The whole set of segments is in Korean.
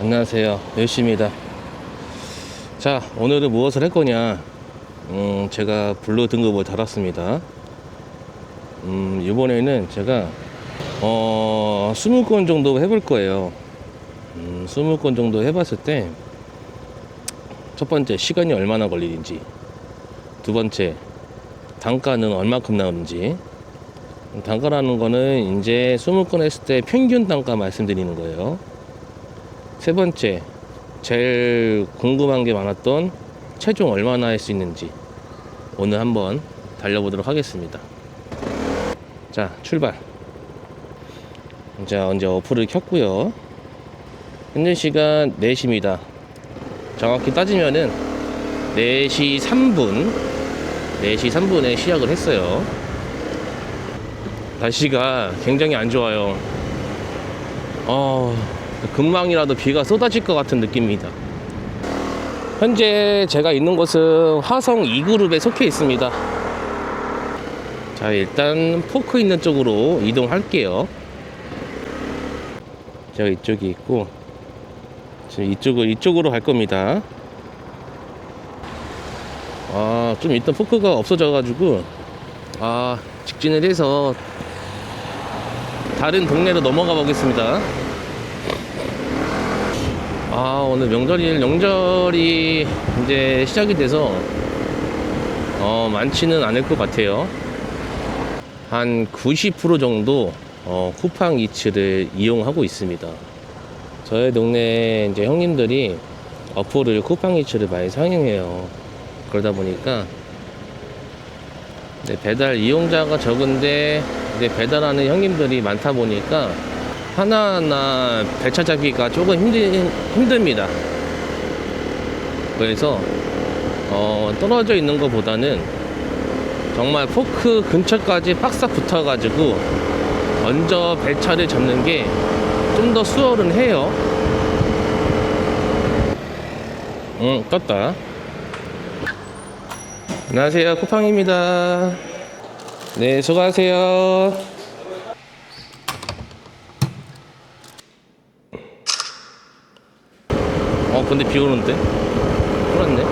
안녕하세요. 열심입니다. 자, 오늘은 무엇을 할 거냐? 음, 제가 블루 등급을 달았습니다. 음, 이번에는 제가, 어, 20건 정도 해볼 거예요. 음, 20건 정도 해봤을 때, 첫 번째, 시간이 얼마나 걸리는지. 두 번째, 단가는 얼마큼 나오는지. 단가라는 거는 이제 20건 했을 때 평균 단가 말씀드리는 거예요. 세 번째, 제일 궁금한 게 많았던 체중 얼마나 할 수 있는지 오늘 한번 달려보도록 하겠습니다. 자, 출발. 자, 이제 어플을 켰고요. 현재 시간 4시입니다. 정확히 따지면은 4시 3분, 4시 3분에 시작을 했어요. 날씨가 굉장히 안 좋아요. 어, 금방이라도 비가 쏟아질 것 같은 느낌입니다. 현재 제가 있는 곳은 화성 2그룹에 속해 있습니다. 자, 일단 포크 있는 쪽으로 이동할게요. 제가 이쪽이 있고, 지금 이쪽을, 이쪽으로 갈 겁니다. 아, 좀 일단 포크가 없어져가지고, 아, 직진을 해서 다른 동네로 넘어가 보겠습니다. 아 오늘 명절이 명절이 이제 시작이 돼서 어 많지는 않을 것 같아요. 한 90% 정도 어, 쿠팡 이츠를 이용하고 있습니다. 저희 동네 이제 형님들이 어플을 쿠팡 이츠를 많이 사용해요. 그러다 보니까 이제 배달 이용자가 적은데 배달하는 형님들이 많다 보니까 하나하나 배차 잡기가 조금 힘들, 힘듭니다. 그래서 어, 떨어져 있는 것보다는 정말 포크 근처까지 빡싹 붙어가지고 먼저 배차를 잡는 게 좀 더 수월은 해요. 응, 떴다. 안녕하세요, 쿠팡입니다. 네, 수고하세요. 근데 비 오는데? 그렇네.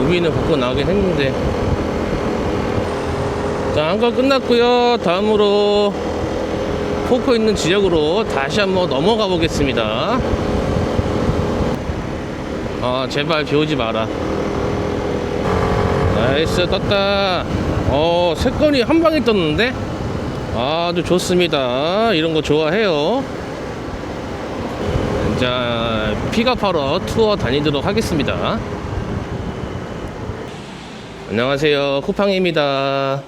우비는 벗고 나오긴 했는데. 자한건 끝났고요. 다음으로 포크 있는 지역으로 다시 한번 넘어가 보겠습니다. 아 제발 비 오지 마라. 나이스 떴다. 어 세 건이 한 방에 떴는데? 아주 좋습니다. 이런 거 좋아해요 자, 픽업하러 투어 다니도록 하겠습니다. 안녕하세요. 쿠팡입니다.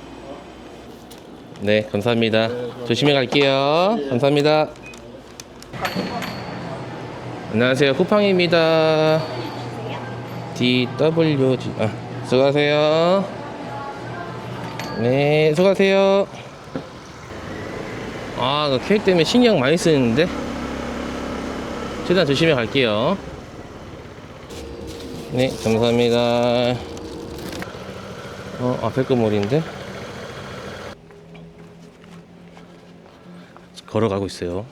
네, 감사합니다. 조심히 갈게요. 감사합니다. 안녕하세요. 쿠팡입니다. DWG. 아, 수고하세요. 네, 수고하세요. 아, 그 케이크 때문에 신경 많이 쓰는데. 최대한 조심히 갈게요. 네, 감사합니다. 어, 앞에 건물인데? 걸어가고 있어요.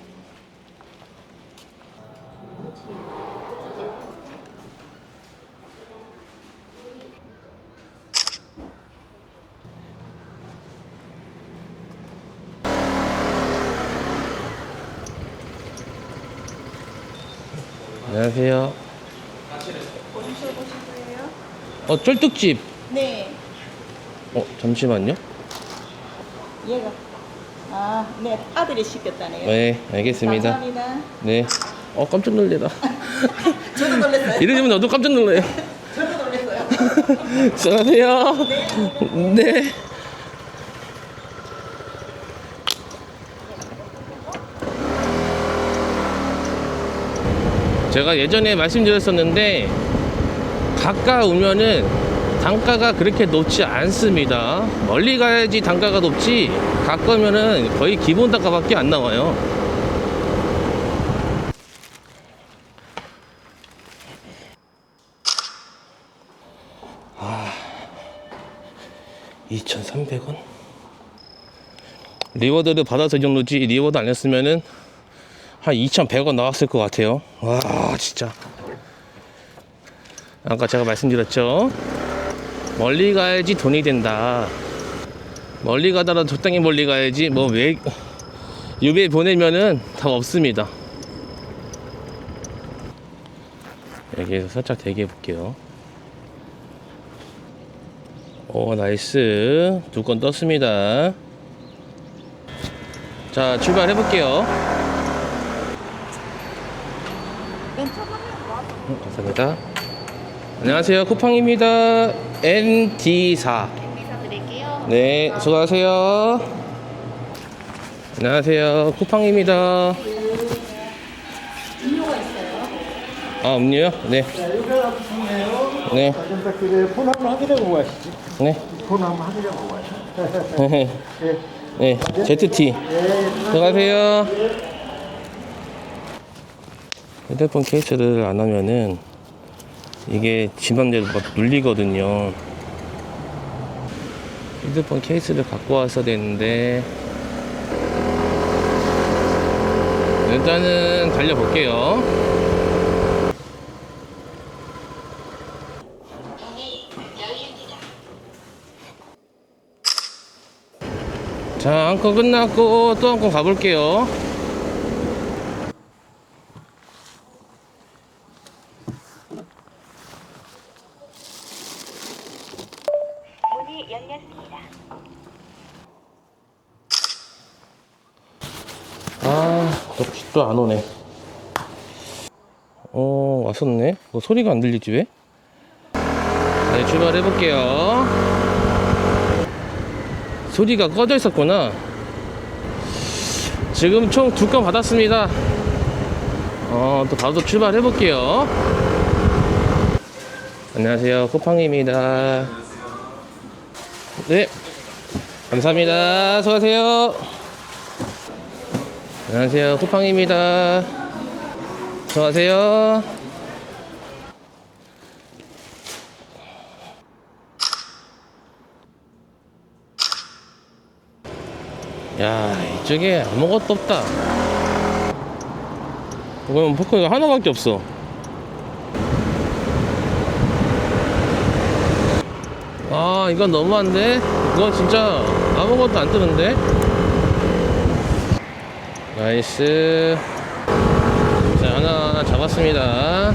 안녕하세요. 어디서? 어, 쫄뚝집. 네, 어, 잠시만요. 얘가 아, 네 아들이 시켰다네요. 네, 알겠습니다. 감사합니다. 네. 어, 깜짝 놀래라. 저도 놀랐어요. 이러시면 너도 깜짝 놀래요. 저도 놀랐어요. 수고하세요. 네. 제가 예전에 말씀드렸었는데 가까우면은 단가가 그렇게 높지 않습니다. 멀리 가야지 단가가 높지 가까우면은 거의 기본 단가밖에 안 나와요. 아, 2,300원? 리워드를 받아서 이 정도지 리워드 안 했으면은 한 2,100원 나왔을 것 같아요. 와, 진짜. 아까 제가 말씀드렸죠. 멀리 가야지 돈이 된다. 멀리 가더라도 적당히 멀리 가야지. 뭐 왜, 유배 보내면은 다 없습니다. 여기에서 살짝 대기해 볼게요. 오, 나이스. 두 건 떴습니다. 자, 출발해 볼게요. 음, 감사합니다. 안녕하세요. 쿠팡입니다. NT4. 인사 드릴게요. 네, 수고하세요. 안녕하세요. 쿠팡입니다. 음료가 있어요. 아, 음료요? 네. 자, 여기가 부탁해요. 네. 자, 좀 부탁드려요. 폰 한번 확인하고 가시죠. 네. 폰 한번 확인하고 가시죠. 예. 네. ZT. 예. 들어가세요. 휴대폰 케이스를 안 하면은 이게 지맘대로 막 눌리거든요. 휴대폰 케이스를 갖고 왔어야 되는데 일단은 달려볼게요. 자, 한건 끝났고 또 한 건 가볼게요. 문이 열렸습니다. 아, 역시 또 안 오네. 어, 왔었네. 뭐 소리가 안 들리지 왜? 네, 출발해 볼게요. 소리가 꺼져 있었구나. 지금 총 두 건 받았습니다. 어, 또 바로 출발해 볼게요. 안녕하세요. 쿠팡입니다. 네. 감사합니다. 수고하세요. 안녕하세요. 쿠팡입니다. 수고하세요. 야, 이쪽에 아무것도 없다. 이건 포크가 하나밖에 없어. 아, 이건 너무한데? 이거 진짜 아무것도 안 뜨는데? 나이스. 자, 하나 잡았습니다.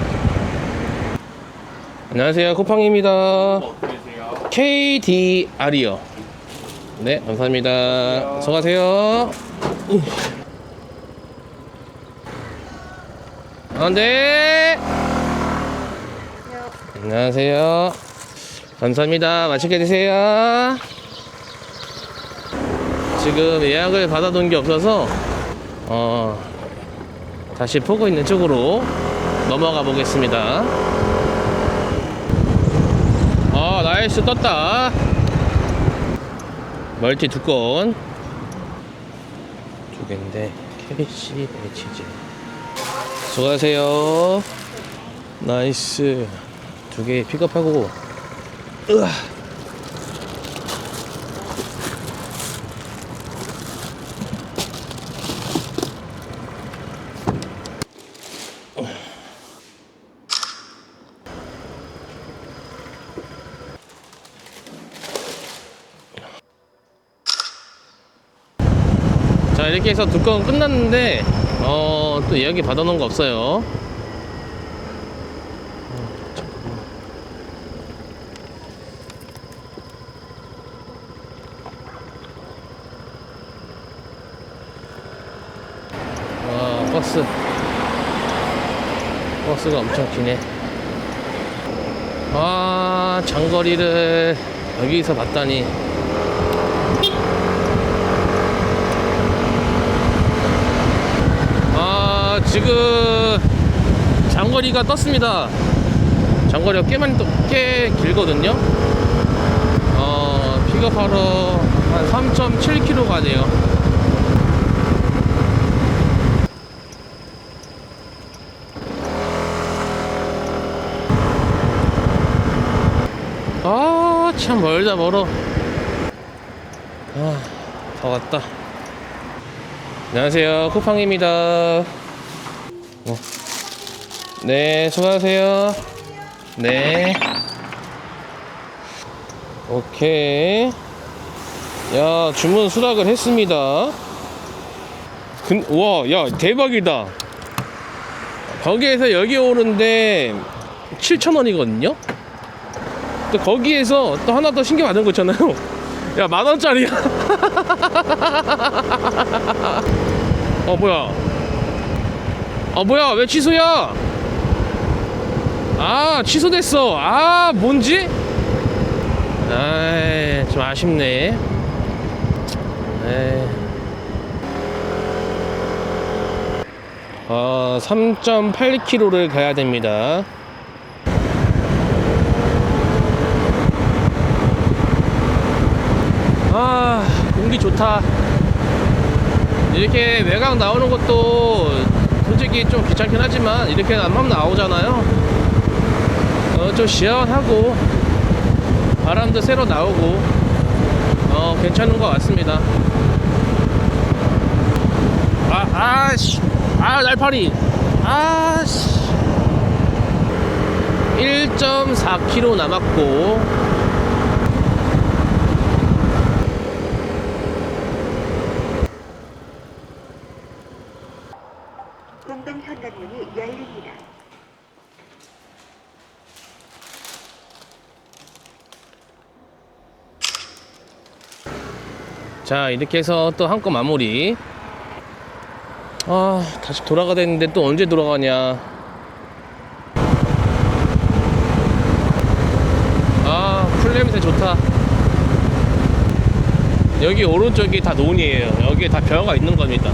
안녕하세요. 쿠팡입니다. KDR이요. 네, 감사합니다. 수고하세요. 아, 네. 안녕하세요. 감사합니다. 맛있게 드세요. 지금 예약을 받아둔 게 없어서 어, 다시 포고 있는 쪽으로 넘어가 보겠습니다. 아, 나이스 떴다. 멀티 두 건. 두 개인데, KC, HG. 수고하세요. 나이스. 두 개 픽업하고. 으아. 자 이렇게 해서 두건 끝났는데 어, 또 이야기 받아놓은 거 없어요. 와 버스. 버스가 엄청 기네. 아 장거리를 여기서 봤다니 아 지금 장거리가 떴습니다. 장거리가 꽤 많이 떠, 꽤 길거든요. 어 픽업하러 한 3.7km 가네요. 아 참 멀다 멀어. 아다 왔다. 안녕하세요. 쿠팡입니다 네. 네, 수고하세요. 네. 오케이. 야, 주문 수락을 했습니다. 근, 와, 야, 대박이다. 거기에서 여기 오는데 7,000원이거든요? 또 거기에서 또 하나 더 신경 받은 거 있잖아요. 야, 만 원짜리야. 어, 뭐야. 아, 뭐야. 왜 취소야? 아, 취소됐어. 아, 뭔지? 아이, 좀 아쉽네. 어, 3.8km를 가야 됩니다. 아, 공기 좋다. 이렇게 외곽 나오는 것도 솔직히 좀 귀찮긴 하지만 이렇게 안만 나오잖아요. 어, 좀 시원하고 바람도 새로 나오고 어, 괜찮은 것 같습니다. 아, 아씨. 아, 날파리. 아씨. 1.4km 남았고 운동선단문이 열립니다. 자 이렇게 해서 또 한 건 마무리. 아 다시 돌아가야 되는데 또 언제 돌아가냐. 아 풀 냄새 좋다. 여기 오른쪽이 다 논이에요. 여기에 다 벼가 있는 겁니다.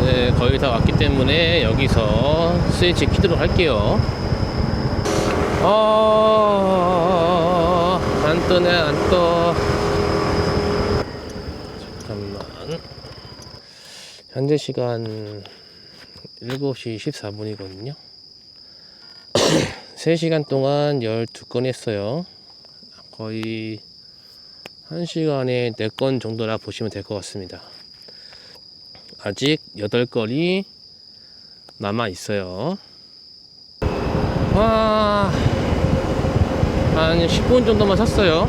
네 거의 다 왔기 때문에 여기서 스위치 키도록 할게요. 아, 안 뜨네, 안 떠. 잠깐만. 현재 시간 7시 14분이거든요. 3시간 동안 12건 했어요. 거의 1시간에 4건 정도라 보시면 될 것 같습니다. 아직 8건이 남아 있어요. 한 10분 정도만 샀어요.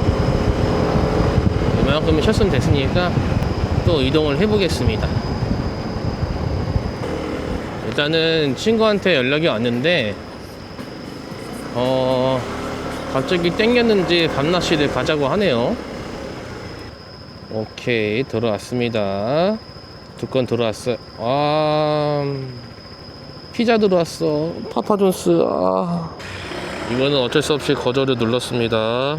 이만큼 쉬었으면 됐으니까 또 이동을 해보겠습니다. 일단은 친구한테 연락이 왔는데, 어, 갑자기 땡겼는지 밤낚시를 가자고 하네요. 오케이, 들어왔습니다. 두 건 들어왔어요. 아, 피자 들어왔어. 파파존스. 아. 이거는 어쩔 수 없이 거절을 눌렀습니다.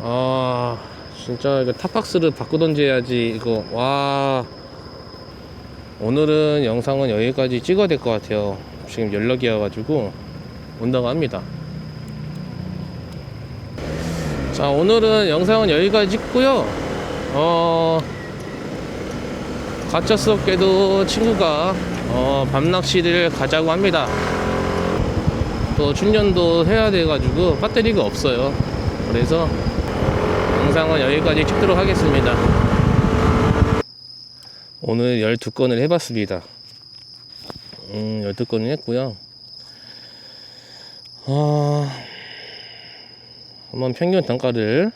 아, 진짜 이거 탑박스를 바꾸던지 해야지. 이거, 와. 오늘은 영상은 여기까지 찍어야 될 것 같아요. 지금 연락이 와가지고 온다고 합니다. 자, 오늘은 영상은 여기까지 찍고요. 어, 가짜스럽게도 친구가 어, 밤낚시를 가자고 합니다. 또 충전도 해야 돼가지고 배터리가 없어요. 그래서 영상은 여기까지 찍도록 하겠습니다. 오늘 12건을 해봤습니다. 음, 12건을 했고요. 아, 한번 평균 단가를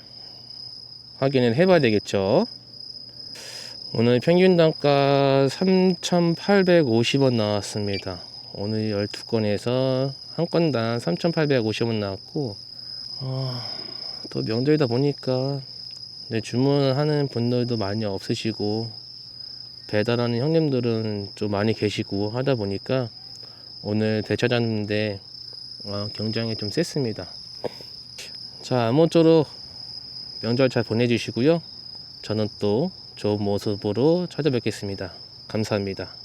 확인을 해봐야 되겠죠. 오늘 평균 단가 3,850원 나왔습니다. 오늘 12건에서 한 건당 3,850원 나왔고, 아, 또 명절이다 보니까 네, 주문하는 분들도 많이 없으시고, 배달하는 형님들은 좀 많이 계시고 하다 보니까 오늘 되찾았는데 어, 경쟁이 좀 셌습니다. 자, 아무쪼록 명절 잘 보내주시고요. 저는 또 좋은 모습으로 찾아뵙겠습니다. 감사합니다.